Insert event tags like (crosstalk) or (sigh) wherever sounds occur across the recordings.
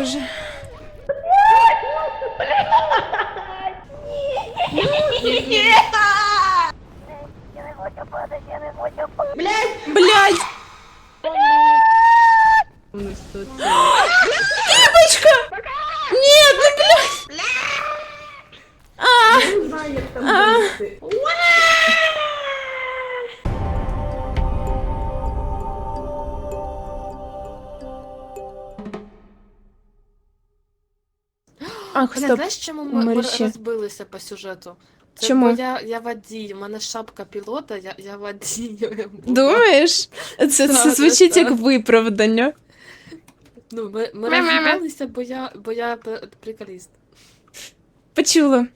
О боже. Блять! Ну, що це? Бабочка! Нет, ну блядь! А, Не знаю, як там А. Ах, Бля, стоп. знаєш, чому ми, ми розбилися по сюжету? Це Чому? бо я, я водій, у мене шапка пілота, я, я водій. (laughs) Думаєш? Це, це Так, звучить так. як виправдання. Ну, ми, ми Ме-ме-ме. розбилися, бо я, бо я пр- приколіст. Почула.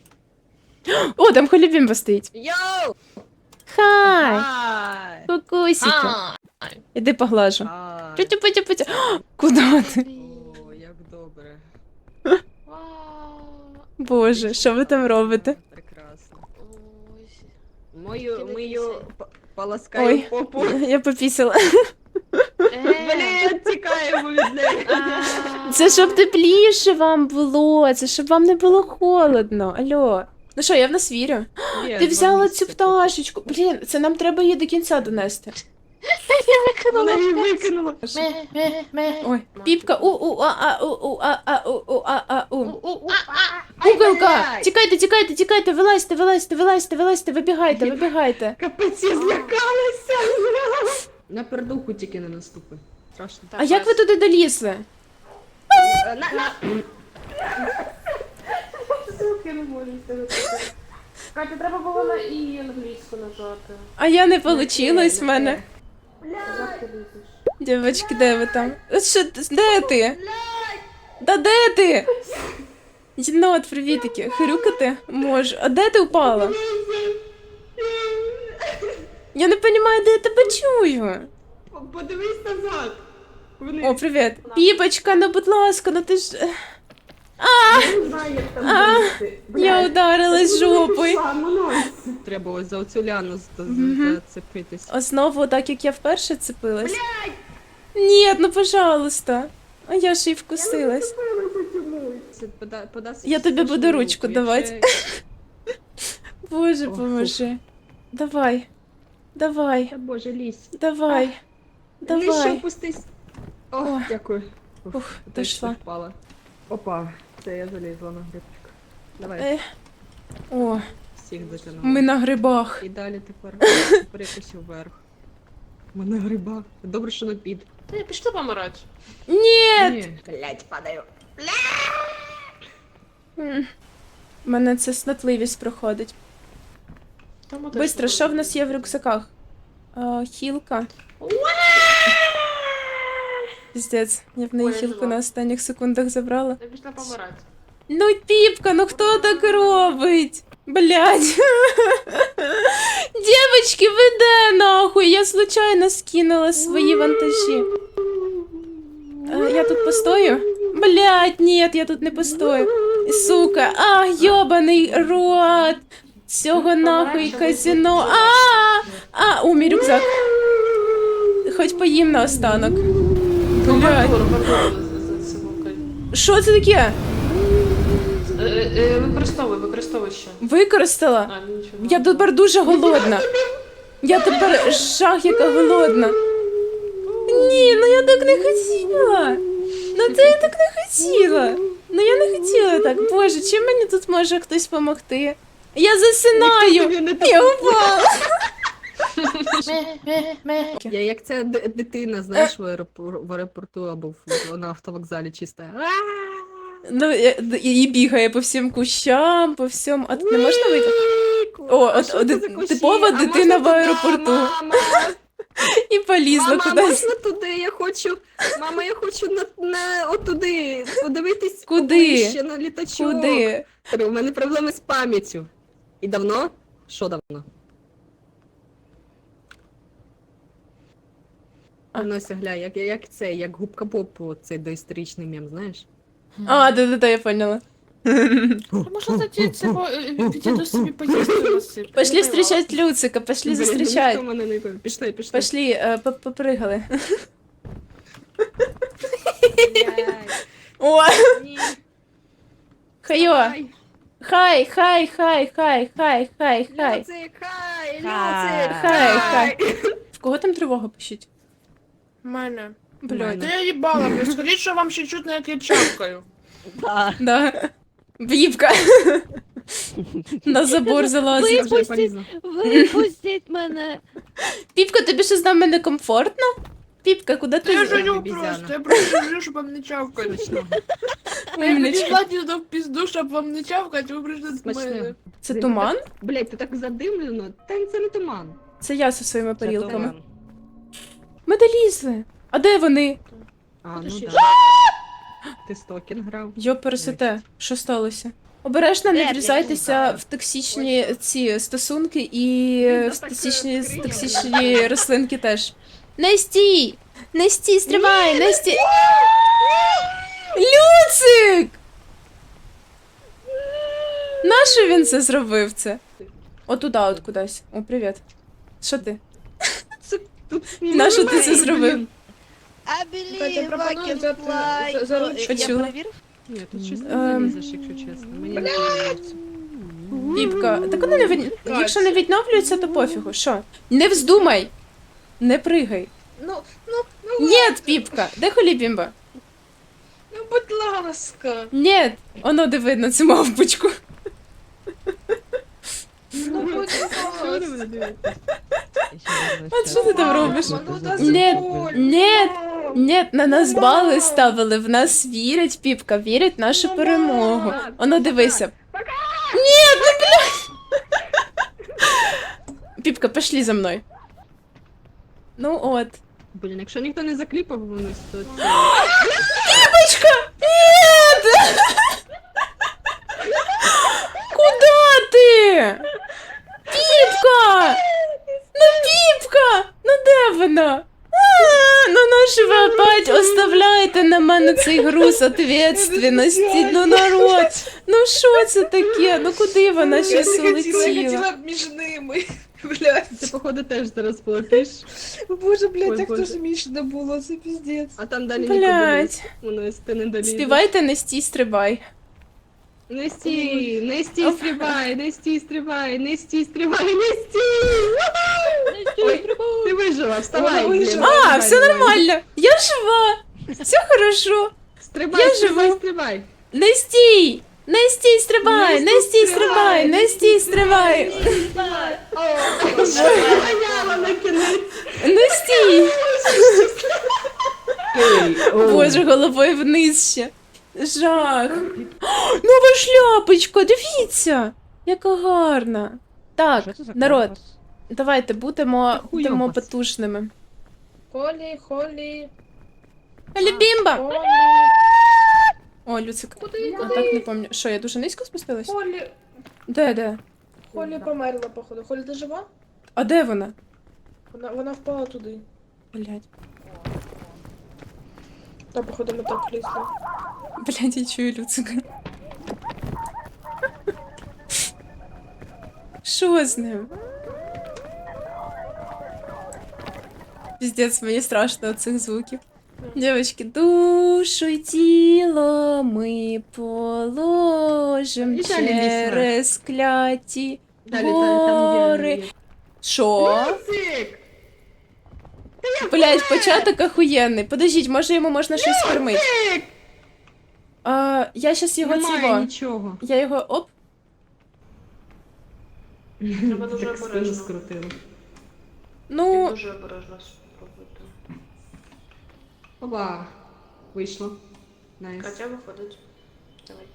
О, там холібімба стоїть. Йоу! Хай! Ай! Кукусіка. Іди поглажу. Петю. Куди ти? О, як добре. Боже, що ви там робите? Прекрасно. Ой. Мою, мою п- полоскаю Ой. попу. (laughs) Я попісила. Е, Блін, тікаємо від неї. Це щоб тепліше вам було, це щоб вам не було холодно. Алло. Ну що, я в нас вірю. Ти взяла цю пташечку. Блін, це нам треба її до кінця донести. Вона її викинула. Ме, ме. Ой, піпка. У у а а у у а а у у а а у. Куколка! Тікайте, тікайте, тікайте, вилазьте, вилазьте, вилазьте, вилазьте, вибігайте, вибігайте. Капець, я злякалася. На пердуху тільки не наступи. Страшно. А як ви туди долізли? Е, На, на. Катя, треба було на і англійську нажати. А я не получилось в мене. Лізеш? Де ви там? Що, де ти? Да де ти? Єнот, привітики. Хрюкати можу. А де ти упала? Я не розумію, де я тебе чую. Подивись назад. О, привіт. Піпочка, ну будь ласка, ну ти ж. Я не знаю, як там А, вийти. Я Блядь, ударилась жопою. Треба ось за оцю ляну з- з- зацепитись. А знову так, як я вперше цепилась. Ні, ну пожалуйста. А я ж і вкусилась. Це пода- подаси Я тобі буду ручку давати. (laughs) Боже, поможи. Давай. Давай. Та боже, лізь. Давай. Лізь, Давай. опустись. О, О. дякую. Ух, дійшла. впала. Опа, це я залізла на грибчик. Давай, Е. О, всіх дотягнула. ми на грибах. І далі тепер, (laughs) тепер якось вверх. Ми на грибах. Добре, що на під. Та я пішла помирати. Ні! Ні. Блять, падаю. М. Мене це снотливість проходить. Бистро, що в нас є в рюкзаках? А, хілка. Піздець, я в неї Ой, я хілку жива. на останніх секундах забрала. Я пішла помирати. Ну, піпка, ну хто так робить? Блять. Девочки, ви де нахуй? Я случайно скинула свої вантажі. Е, я тут постою? Блять, нет, я тут не постою. Сука, а, йобаний рот. Цього нахуй казино. А, а, у мій рюкзак. Хоч поїм на Що це таке? Е, е, Використовуй, використовуй ще. Використала? А, нічого. Я тепер дуже голодна. Я тепер жах, яка голодна. Ні, ну я так не хотіла. Ну це я так не хотіла. Ну я не хотіла так. Боже, чим мені тут може хтось допомогти? Я засинаю. Я упала. Ме, ме, ме. Я як ця д- дитина, знаєш, в аеропор- в аеропорту або в, на автовокзалі чиста. Ну, я- і і бігає по всім кущам, по всьому. А тут не можна вийти? О, А от- от ди- типова А дитина в туди? аеропорту. Мама, І полізла мама, кудись. можна туди, я хочу. Мама, я хочу на, на отуди, подивитись Куди? ще на літачок. Куди? У мене проблеми з пам'яттю. І давно? Що давно? А. Нося, гля, як, як це, як губка Боб, цей доісторичний мем, знаєш? А, да-да-да, я поняла. Можна тоді цього е, відійду собі поїсти. (laughs) Пошли встречать Люцика, пошли мене. Пішли, пішли. Пошли, е, по- попригали. Блядь. О, Ні. хайо. Ай. Хай, хай, хай, хай, хай, хай, хай. Люцик, хай, Хай. Люцик, Хай, хай. В кого там тривога пишіть? Мене. Блядь. Та я їбала, блядь, скажіть, що вам ще чутно, як я чавкаю. Да. Да. На забор залазить. Вже Випустіть. полізла. Випустіть мене. Піпка, тобі що з нами некомфортно? Піпка, куди Та я ти? обізяна. просто, я просто жую, щоб вам не чавкати. Я Умничка. хотіла дати в пізду, щоб вам не чавкати, ви прийшли з мене. Це туман? Блять, ти так задимлено. Та це не туман. Це я зі своїми парілками. Туман. Ми долізли. А де вони? А, ну да. Ти стокінг грав. Йо, пересете. Що сталося? Обережно не врізайтеся в токсичні ці стосунки і в токсичні, токсичні рослинки теж. Не стій! Не стій, стривай, не стій! Люцик! Нащо він це зробив це? Отуда, от кудись. О, привіт. Що ти? Тут На що ти це зробив? I Катя, believe I пропоную can взяти fly. за- за ручку. Я Почула. перевірив? Ні, тут щось не Ем. залізеш, якщо чесно. Мені не подобається. Піпка. Так воно не від... Кать. Якщо не відновлюється, то пофігу. Що? Не вздумай! Не пригай. Ну, ну, ну, Нет, Піпка, де холібімба? ну, будь ласка. Нет, воно диви на цю мавпочку. Ну, будь ласка. мене дивитесь? От що ти там робиш? Ну, Нет, нет, нет, на нас бали ставили, в нас вірять, Піпка, вірять в нашу перемогу. Воно дивися. Ні, ну блядь! Піпка, пішли за мною. Ну от. Блін, якщо ніхто не закліпав вниз, то. Піпочка! Нет! Куда ти? Піпка! Ну, Піпка! Ну де вона? А, ну на що ви опять оставляєте на мене цей груз ответственності? Ну народ, ну що це таке? Ну куди вона щас я улетіла? хотіла б між ними. Блядь. Ти, походу, теж зараз полетиш, Боже, блядь, Ой, так Боже. то смішно було, це піздець. а там далі нікуди Блять. Воно ти не долізеш. Співайте, не стій, стрибай. Не стій, не стій, стрибай, не стій, стрибай, не стій, стрибай, не стій! Ой, ти вижила, вставай. Вона блін. А, все давай. нормально. Я жива. Все хорошо. Стрибай, Я стрибай, живу. стрибай. Не стій! Не стій, стрибай! Не стій, стрибай! Не стій, стрибай! Стояла на кінець. Не стій! Боже, головою вниз ще. Жах. О, Нова шляпочка, дивіться! Яка гарна. Так, народ, давайте будемо, будемо Хуйобас. потужними. Холі, холі, Любімба! О, Люцик. Куди? А так не пам'ятаю. Що, я дуже низько спустилась? холі. Де, де? Холі померла, походу. Холі, ти жива? А де вона? Вона, вона впала туди. Блять. Та, походу, ми так лізли. Блять, я чую Люцика. Що з ним? Піздець, мені страшно від цих звуків. Девочки, душу й тіло ми положим І далі ліс через кляті Далі там, там є- гори. є. Що? Люцик! Блять, початок охуєнний. Подождіть, може йому можна щось скормити. А, я щас його Немає цього. нічого. Я його оп. Треба дуже Так спину обережно. скрутило. Ну, Дуже обережно спробуйте. Опа. Вийшло. Найс. Катя виходить. Давай.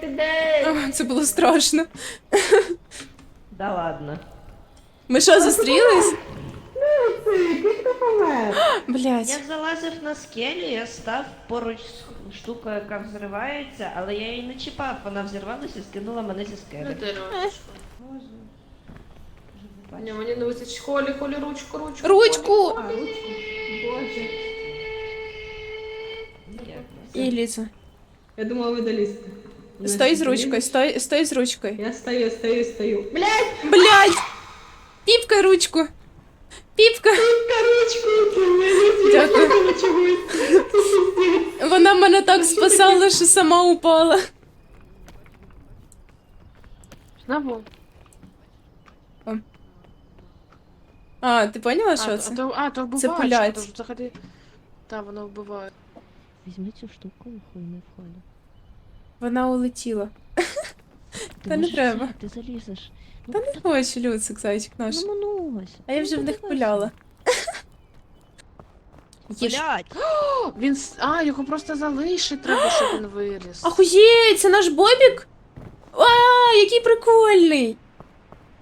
ти де? Це було страшно. Да ладно. Ми що, зустрілись? Люцик, як ти помер? Блядь. Я залазив на скелі, я став поруч з штукою, яка взривається, але я її не чіпав, вона взірвалася і скинула мене зі Не скелі. дерево. Боже. Вже Ні, не мені не вистачить. Холі, холі, ручку, ручку. Ручку! А, ручку. Боже. бачу. Як нас. І Ліза. Я думала, ви долізете. Стой з ручкою, стой, стой з ручкою. Я стою, стою, стою. Блядь, Блядь! Піпка ручку! Піпка! ручку, ти мене так спасала, що сама упала. Знову. А, ти поняла, що це? то, а, то Це вбиває. пулять. То взагалі. Так, воно вбиває. Візьми цю штуку і хуй не входить. Вона улетіла. Ти Та не треба. Ти залізеш. Ну, Та не хочу, Люцик, зайчик наш. Ну, минулось. А я Ну, вже в них пуляла. О, (gasps) він. с- А, його просто залишить треба, щоб він (gasps) виріс. Ахуєть, це наш Бобік? А, який прикольний!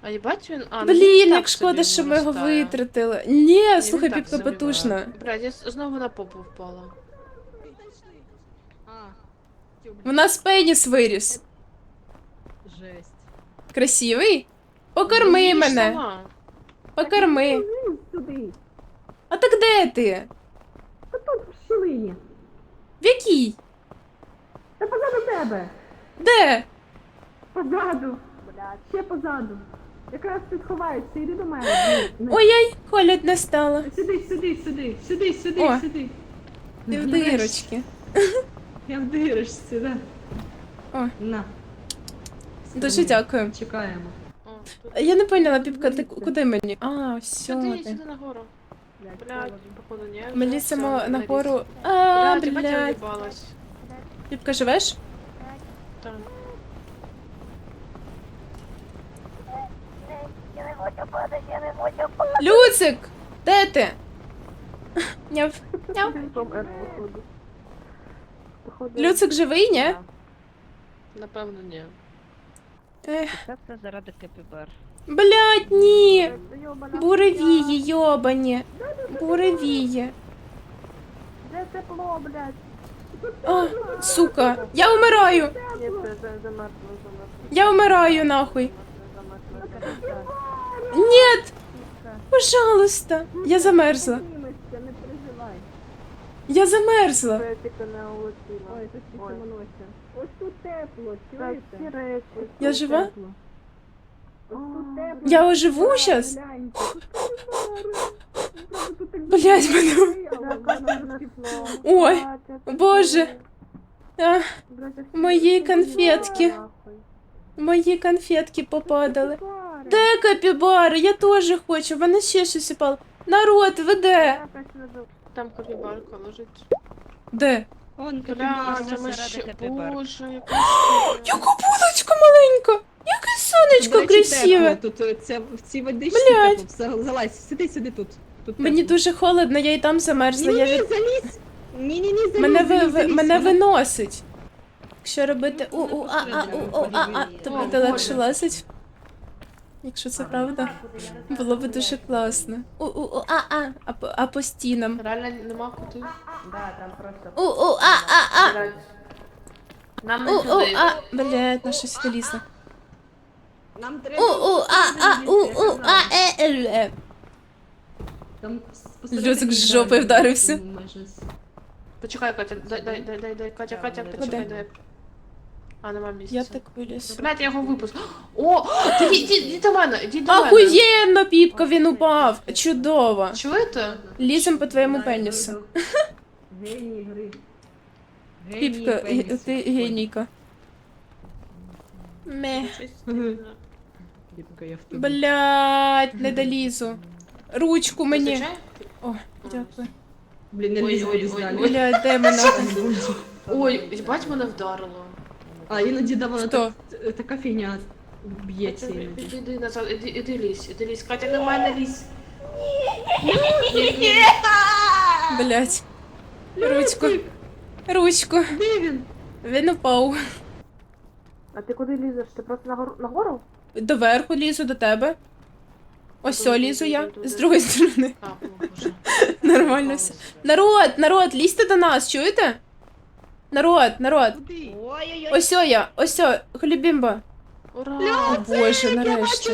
А їбать він. А, ну, він Блін, так як шкода, собі що ми його виростає. витратили. Ні, Ні, слухай, він так піпка собі потужна. виростає. Блядь, я с- знову на попу впала. А, тю, блін, В нас пеніс виріс. Жесть. Красивий? Покорми мене. сама. Покорми. Сюди. А так де ти? Тут в щілині. В якій? Та позаду тебе. Де? Позаду. Ще позаду. Якраз тут ховаєшся, іди до мене. (laughs) Ой-ой, холодно стало. Сюди, сюди, сюди, сюди, сюди, О. сюди. Ти в дирочки. Я в дирочці, да. О. На. Дуже дякую. Чекаємо. Я не поняла, піпка, ти куди мені? А, все. Сюди, ти. сюди нагору. Блядь, походу, ні. Ми нагору. А, Блядь, їбать, я блядь. в'їбалась. Піпка, живеш? Люцик! Де ти? Няв. Няв. Люцик живий, ні? Напевно, ні. Ех, Це все заради капібар. блядь, ні! Буревії, йобані. Буревії. Де тепло, блядь? А, сука, я умираю! Я умираю, нахуй. Нет! Пожалуйста! Я замерзла. Не переживай. Я замерзла. Ой, це тут тепло, чуєте? Я жива? Ось тут тепло. Я оживу щас? Гляньте. Блять, мене. Ой, боже. А, мої конфетки. Мої конфетки попадали. Де капібари? Я теж хочу. В мене ще щось упало. Народ, ви де? Там капібарка лежить. Де? Он. Боже, Яку булочку маленька! Яке сонечко красиве! Тут е, це в цій водичці тепло. Залазь, сиди, сиди тут. тут Мені дуже холодно, я і там замерзла. Залізь! Залізь, Мене, залізь, ви, залізь. мене виносить. Якщо робити у у а а у у а а, то буде легше лазить. Якщо це правда, було б дуже класно. У у у а а а по, а по стінам. Реально нема куди. Да, там просто. У у а а а Нам у не у туди. а блядь, на щось долізла. Нам У треба... у а а у у а е е е. Там Люцик з жопи вдарився. Майже з- Почекай, Катя, дай, дай, дай, дай, дай, Катя, Катя, почекай, дай. А, нема місця. Я так виліз. Блядь, я його випустив. О, (gasps) ти йди, до мене, йди до мене. Ахуєнно, піпка, він упав. Чудово. Чуєте? Лізем по твоєму пенісу. (laughs) Геній гри. Піпка, ге- ти генійка. Ме. Я в тебе. Блять, не долізу. Ручку мені. Вистачає? О, дякую. Блін, не Ой, лізь ой, далі. Блять, де мене? Ой, їбать мене вдарило. А іноді да вона Хто? так- така фігня б'ється Іди, іноді. іди, іди назад, іди, іди лізь, іди лізь. Катя, на мене лізь. Блять. Ручку. Ручку. Де він? Він упав. А ти куди лізеш? Ти просто нагору? нагору? Доверху лізу до тебе. Ось о, лізу я. З другої сторони. (laughs) Нормально все. Народ, народ, лізьте до нас, чуєте? Народ, народ. Куди? Ой-ой-ой. Ось я, ось о, Ура! О боже, нарешті.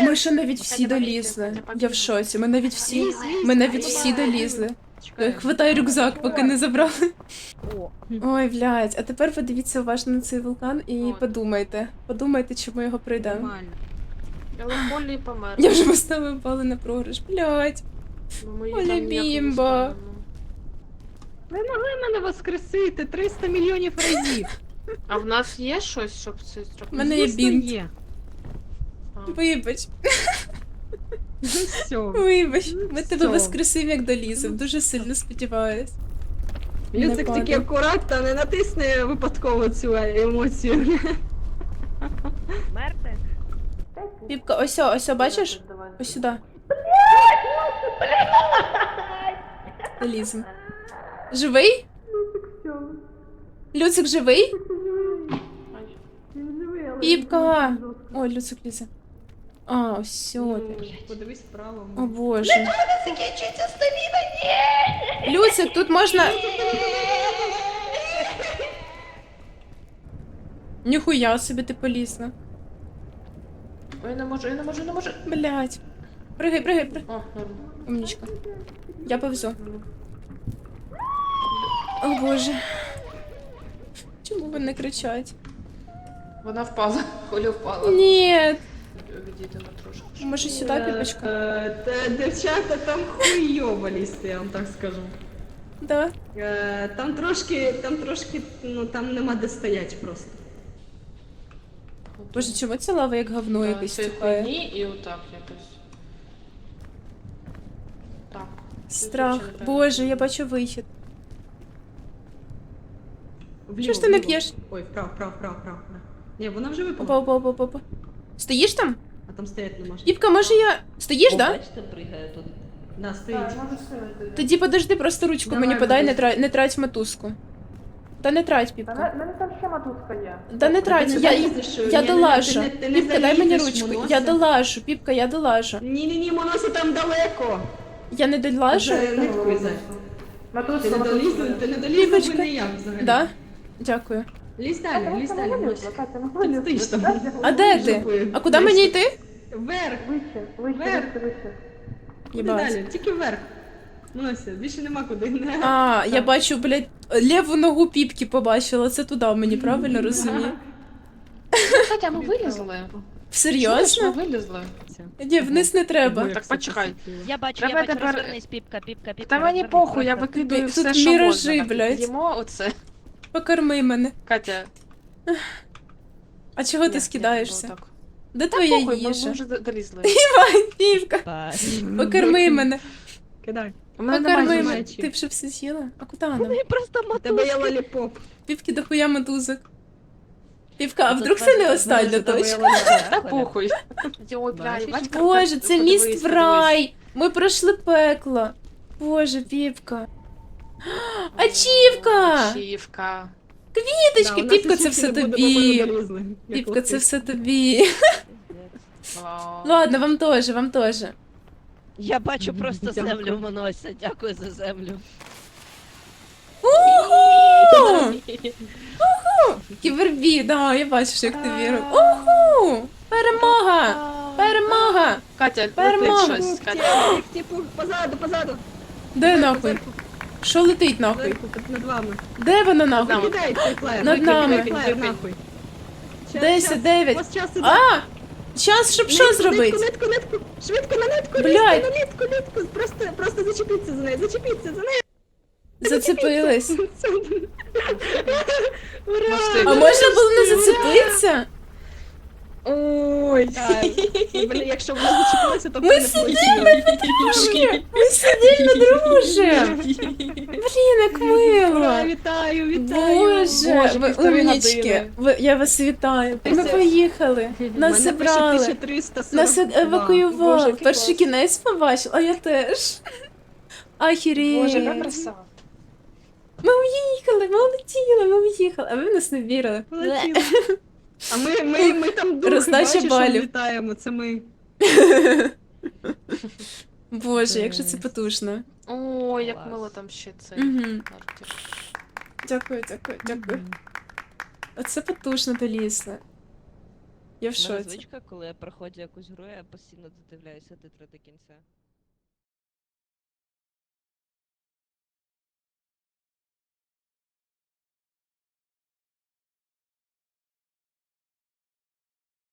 Ми ще навіть всі долізли. Я в шоці. Ми навіть всі. Ми навіть всі долізли. Хватай рюкзак, поки не забрали. Ой, блядь, а тепер подивіться уважно на цей вулкан і подумайте. Подумайте, чому його пройдемо. Але Полі помер. Я вже поставила бали на програш. Блядь. Бо Оля Бімба. Ви могли мене воскресити 300 мільйонів разів. А в нас є щось, щоб це зробити? У мене є Звісно, бінт. є. А. Вибач, Ну все. вибач. Ми тебе Всьо. воскресив як долізав. Дуже сильно сподіваюсь. Люцик тільки акуратно, не натисне випадково цю емоцію. Мерте? Піпка, ось, о, ось, о, бачиш? Давай. Ось сюди. Долізем. Живий? Люцик живий? Піпка! Ой, Люцик лізе. А, ось сюди. Подивись вправо. О боже. Люцик, тут можна. Ніхуя собі ти полізла. Ой, не можу, я не можу, я не можу. Блять. Пригай, пригай, пригай. О, норм. Умнічка. Я повзу. О боже. Чому вони кричать? Вона впала. Коля впала. Ні. Відійдемо трошки. Може сюди, піпочка? Е, Та дівчата там хуйовались, я вам так скажу. Да. Е, Там трошки, там трошки, ну там нема де стоять просто. Боже, чому ця лава як говно Так, якесь це тікає? хуйні і отак якось. Так. Страх. Це Боже, я бачу вихід. Вліво, Чого ж ти не вліво. п'єш? Ой, вправо, вправо, вправо, вправо. Ні, вона вже випала. Опа, опа, опа, опа, опа. Стоїш там? А там стоять не можна. Івка, може я. Стоїш, О, да? Бачите, пригає тут. Да, стоїть. Так, сидіти. Тоді подожди, просто ручку Давай, мені подай, не, подожди. тра... не трать мотузку. Та не трать, Та піпка. на- мене там ще матузка є. Та не трать, я, я ні, долажу. Піпка, дай мені ручку. Я долажу, піпка, я долажу. Ні, ні, ні, Моноса там далеко. Я не долажу? Вже ниткою зай. Ти Матузка, не матузка. долізла, ти не долізла, Піпочка. бо не я взагалі. Да? Дякую. Лізь далі, лізь далі. Стоїш там. А де ти? Жопою. А куди мені йти? Вверх, Вище, вище, Вверх. вище, вище. куди Єбать. далі? Тільки вверх. Монося, більше нема куди. А, я бачу, блядь, ліву ногу піпки побачила. Це туди мені, правильно розумію? Катя, ми вилізли. Серйозно? Ми вилізли. Ні, вниз не треба. Так, почекай. Я бачу, Треба я бачу, тепер- розвернись, піпка, піпка, піпка. Та мені розвернись похуй, я просто. викидаю Тут все, що міражі, можна. блядь. Їмо оце. Покорми мене. Катя. А чого ти скидаєшся? Де твоя їжа? Ми долізли. Півка, покорми мене. Кидай. У мене Покорми немає мене. Ти б ще все з'їла? А куди нам? Вони просто У тебе є мотузки. лоліпоп. Півки дохуя мотузок. Півка, а вдруг це не остання точка? Та похуй. Бля, Бачиш? Боже, це подивись, міст в подивись. рай! Ми пройшли пекло. Боже, піпка. Ачівка! Ачівка. Квіточки, Да, піпка, це все тобі. Піпка, це все тобі. Ладно, вам теж, вам теж. Я бачу просто Дякую. землю в Монося. Дякую за землю. Уху! (laughs) Ківербі, да, я бачу, що як ти вірив. Уху! Перемога! Перемога! Катя, Перемога. щось, Катя. (gasps) Типу, позаду, позаду. Де нахуй? Що летить нахуй? над вами. Де вона нахуй? Над Кидай цей флаєр. Над нами. викинь флаєр нахуй. Щас, Десять, дев'ять. Ось час іде. А! Час, щоб що Нитку, зробити? Нитку, нитку, нитку. Швидко на нитку, Блядь. лізьте на нитку, нитку. Просто, просто зачепіться за нею, зачепіться за нею. Зацепились. Ура! А можна було не зацепитися? Ой, блін, якщо ми зачепилися, то Ми не сиділи, Друже! Ми сидільно друже! Блін, як мило! вітаю, вітаю. Боже, ви півтори умнічки! години. Ви, я вас вітаю. Ми поїхали. Нас мене забрали. пише 1342. Нас Боже, евакуювали. який Перший клас. кінець побачив, а я теж. Ахірі. Боже, яка краса. Ми уїхали, ми улетіли, ми уїхали, а ви в нас не вірили. Полетіли. А ми, ми, ми там духи, Роздача бачиш, балів. літаємо, це ми. Боже, як же це потужно. Ой, як Клас. мило там ще це. Артур. Дякую, дякую, дякую. Оце потужно долізли. Я в У мене шоці. звичка, коли я проходжу якусь гру, я постійно додивляюся титри до кінця.